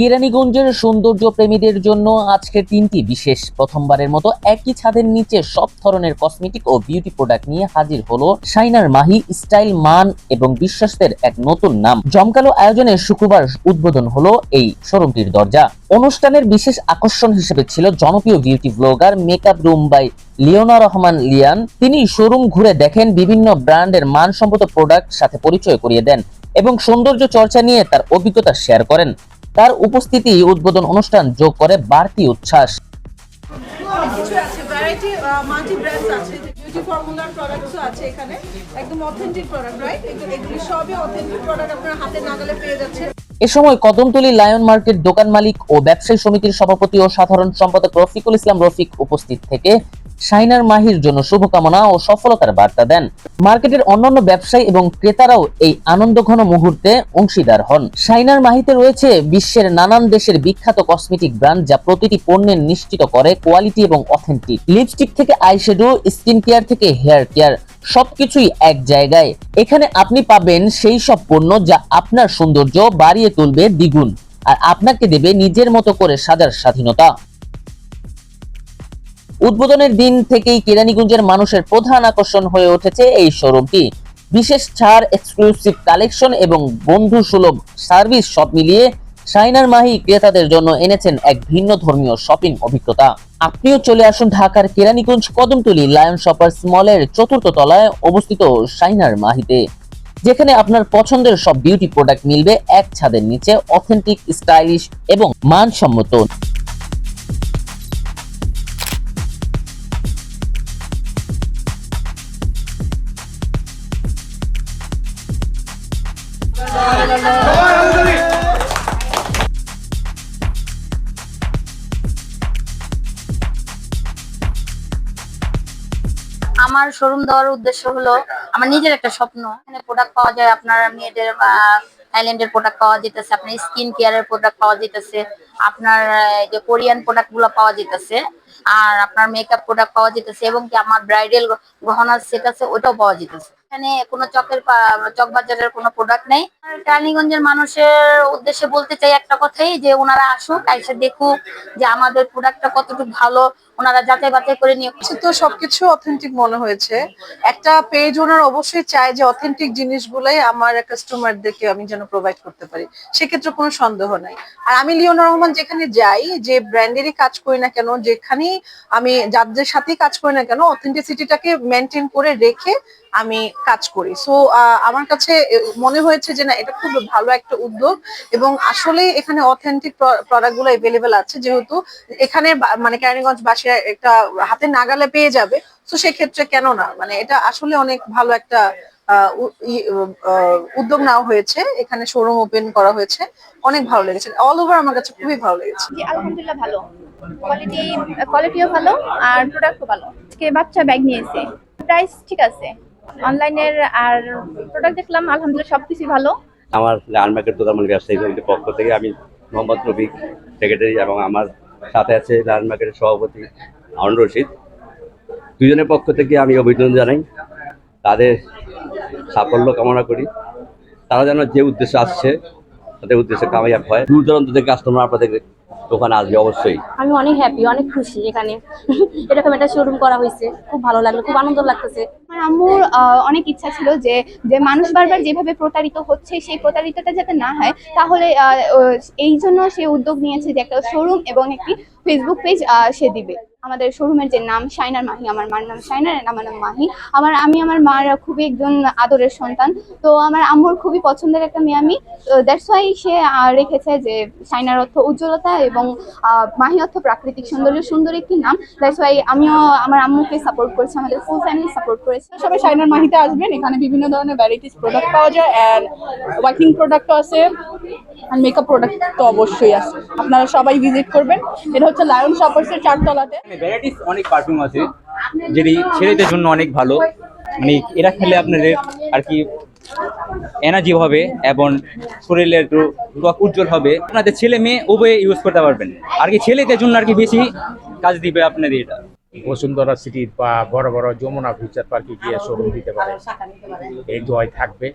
কেরানীগঞ্জের সৌন্দর্য প্রেমীদের জন্য আজকে তিনটি বিশেষ প্রথমবারের মতো একই ছাদের নিচে সব ধরনের কসমেটিক ও বিউটি প্রোডাক্ট নিয়ে হাজির হলো শাইনার মাহি স্টাইল মান এবং বিশ্বাসের এক নতুন নাম। জমকালো আয়োজনে শুক্রবার উদ্বোধন হলো এই শোরুমটির দরজা। অনুষ্ঠানের বিশেষ আকর্ষণ হিসেবে ছিল জনপ্রিয় beauty blogger, makeup room by Leona Rahman Lian. তিনি শোরুম ঘুরে দেখেন বিভিন্ন ব্র্যান্ডের মানসম্মত প্রোডাক্ট সাথে পরিচয় করিয়ে দেন এবং সৌন্দর্য চর্চা নিয়ে তার অভিজ্ঞতা শেয়ার করেন। তার উপস্থিতি উদ্বোধন অনুষ্ঠান যোগ করে বাড়তি উচ্ছ্বাস। একদম অথেন্টিক প্রোডাক্ট রাইট সবই অথেন্টিক প্রোডাক্ট আপনার নাগালে পেয়ে যাচ্ছে এ সময় কদমতলী লায়ন মার্কেট দোকান মালিক ও ব্যবসায়ী সমিতির সভাপতি ও সাধারণ সম্পাদক রফিকুল ইসলাম রফিক উপস্থিত থেকে শাইনার মাহির জন্য শুভকামনা ও সফলতার বার্তা দেন। মার্কেটের অন্যান্য ব্যবসায়ী এবং ক্রেতারাও এই আনন্দঘন মুহূর্তে অংশীদার হন। শাইনার মাহিতে রয়েছে বিশ্বের নানান দেশের বিখ্যাত কসমেটিক ব্র্যান্ড যা প্রতিটি পণ্যের নিশ্চিত করে কোয়ালিটি এবং অথেন্টিক। লিপস্টিক থেকে আইশ্যাডো স্কিন কেয়ার থেকে হেয়ার কেয়ার সবকিছুই এক জায়গায়। এখানে আপনি পাবেন সেই সব পণ্য যা আপনার সৌন্দর্য বাড়িয়ে তুলবে দ্বিগুণ আর আপনাকে দেবে নিজের মতো করে সাজার স্বাধীনতা। উদ্বোধনের দিন থেকেই কেরানীগঞ্জের মানুষের প্রধান আকর্ষণ হয়ে উঠেছে এই শোরুমটি। বিশেষ ছাড় এক্সক্লুসিভ কালেকশন এবং বন্ধু সুলভ সার্ভিস সব মিলিয়ে শাইনার মাহি ক্রেতাদের জন্য এনেছেন এক ভিন্ন ধর্মীয় শপিং অভিজ্ঞতা। আপনিও চলে আসুন ঢাকার কেরানীগঞ্জ কদমতলী লায়ন শপার্স মলের চতুর্থ তলায় অবস্থিত শাইনার মাহিতে, যেখানে আপনার পছন্দের সব বিউটি প্রোডাক্ট মিলবে এক ছাদের নিচে অথেন্টিক স্টাইলিশ এবং মানসম্মত। আমার শোরুম দেওয়ার উদ্দেশ্য হলো আমার নিজের একটা স্বপ্ন। এখানে প্রোডাক্ট পাওয়া যায় আপনার মেয়েদের থাইল্যান্ডের প্রোডাক্ট পাওয়া যেতেছে, আপনার স্কিন কেয়ারের প্রোডাক্ট পাওয়া যেতেছে, আপনার যে কোরিয়ান প্রোডাক্টগুলো পাওয়া যেতেছে, আর আপনার মেকআপ প্রোডাক্ট পাওয়া যেতেছে, এবং কি আমার ব্রাইডাল গহনার সেট আছে ওটাও পাওয়া যেতেছে। এখানে কোনো চকের চক বাজারের কোনো প্রোডাক্ট নেই। টালিগঞ্জের মানুষের উদ্দেশ্যে বলতে চাই একটা কথাই, যে ওনারা আসুক এসে দেখুক যে আমাদের প্রোডাক্টটা কতটুকু ভালো, ওনারা যাচাই বাছাই করে নিয়ে তো সবকিছু অথেন্টিক মনে হয়েছে। একটা পেজ ওনার অবশ্যই চায় যে অথেন্টিক জিনিসগুলাই আমার কাস্টমারদেরকে আমি যেন প্রোভাইড করতে পারি। সেক্ষেত্রে কোনো সন্দেহ নাই। আর আমি লিওনা রহমান যেখানে যাই, যে ব্র্যান্ডেরই কাজ করি না কেন, যেখানেই আমি যাদের সাথেই কাজ করি না কেন অথেন্টিসিটিটাকে মেনটেন করে রেখে আমি কাজ করি। সো আমার কাছে মনে হয়েছে যে না, এটা খুব ভালো একটা উদ্যোগ এবং আসলে এখানে অথেন্টিক প্রোডাক্টগুলো এভেলেবেল আছে যেহেতু এখানে মানে কেরানীগঞ্জ বাসীরা একটা হাতে নাগালে পেয়ে যাবে। তো সেক্ষেত্রে কেন না? মানে এটা আসলে অনেক ভালো একটা উদ্যোগ নেওয়া হয়েছে। এখানে শোরুম ওপেন করা হয়েছে। অনেক ভালো লেগেছে। অল ওভার আমার কাছে খুবই ভালো লেগেছে। আলহামদুলিল্লাহ ভালো। কোয়ালিটি কোয়ালিটিও ভালো আর প্রোডাক্টও ভালো। আজকে বাচ্চা ব্যাগ নিয়েছে প্রাইস ঠিক আছে। অনলাইনের আর প্রোডাক্ট দেখলাম, আলহামদুলিল্লাহ সবকিছু ভালো। আমার লাল মার্কেট দোকান ব্যবসায়ী পক্ষ থেকে আমি মোহাম্মদ রফিক সেক্রেটারি এবং আমার সাথে আছে লাল সভাপতি আউন রশিদ। দুজনের পক্ষ থেকে আমি অভিনন্দন জানাই। তাদের সাফল্য কামনা করি। তারা যেন যে উদ্দেশ্যে আসছে, তাদের উদ্দেশ্যে কামাইয়াব হয়। দূর দূরান্ত থেকে কাস্টমার আপনাদের দোকানে আসবে অবশ্যই। আমি অনেক হ্যাপি অনেক খুশি এখানে। এরকম একটা শোরুম করা হয়েছে খুব ভালো লাগল খুব আনন্দ লাগতেছে। আমার আম্মুর আহ, অনেক ইচ্ছা ছিল যে যে মানুষ বারবার যেভাবে প্রতারিত হচ্ছে সেই প্রতারিতটা যাতে না হয় তাহলে আহ, এই জন্য সে উদ্যোগ নিয়েছে যে একটা শোরুম এবং একটি ফেসবুক পেজ সে দিবে। আমাদের শোরুমের যে নাম শাইনার মাহি, আমার মার নাম শাইনার আমার নাম মাহি। আমার, আমি আমার মার খুবই একজন আদরের সন্তান। তো আমার আম্মুর খুবই পছন্দের একটা মেয়ে আমি। দ্যাটস ওয়াই সে রেখেছে যে শাইনার অর্থ উজ্জ্বলতা এবং মাহি অর্থ প্রাকৃতিক সৌন্দর্য, সুন্দর একটি নাম। দ্যাটস ওয়াই আমিও আমার আম্মুকে সাপোর্ট করেছি, আমাদের ফুল ফ্যামিলি সাপোর্ট করেছে। সবাই শাইনার মাহিতে আসবেন। এখানে বিভিন্ন ধরনের ভ্যারাইটিস প্রোডাক্ট পাওয়া যায় অ্যান্ড ওয়ার্কিং প্রোডাক্টও আছে মেকআপ প্রোডাক্ট তো অবশ্যই আছে। আপনারা সবাই ভিজিট করবেন। এটা হচ্ছে লায়ন শপার্সের চারতলাতে। ভ্যারাইটিস অনেক পারফিউম আছে, যেটি ছেলেদের জন্য অনেক ভালো। মানে এরা খেলে আপনাদের আর কি এনার্জি হবে এবং শরীরে একটু ত্বক উজ্জ্বল হবে। আপনাদের ছেলে মেয়ে উভয়ে ইউজ করতে পারবেন। আর কি ছেলেদের জন্য আর কি বেশি কাজ দিবে আপনাদের এটা। বসুন্ধরা সিটির বা বড় বড় যমুনা ফিউচার পার্কে গিয়ে শোরুম দিতে পারে। এই দোয়াই থাকবে।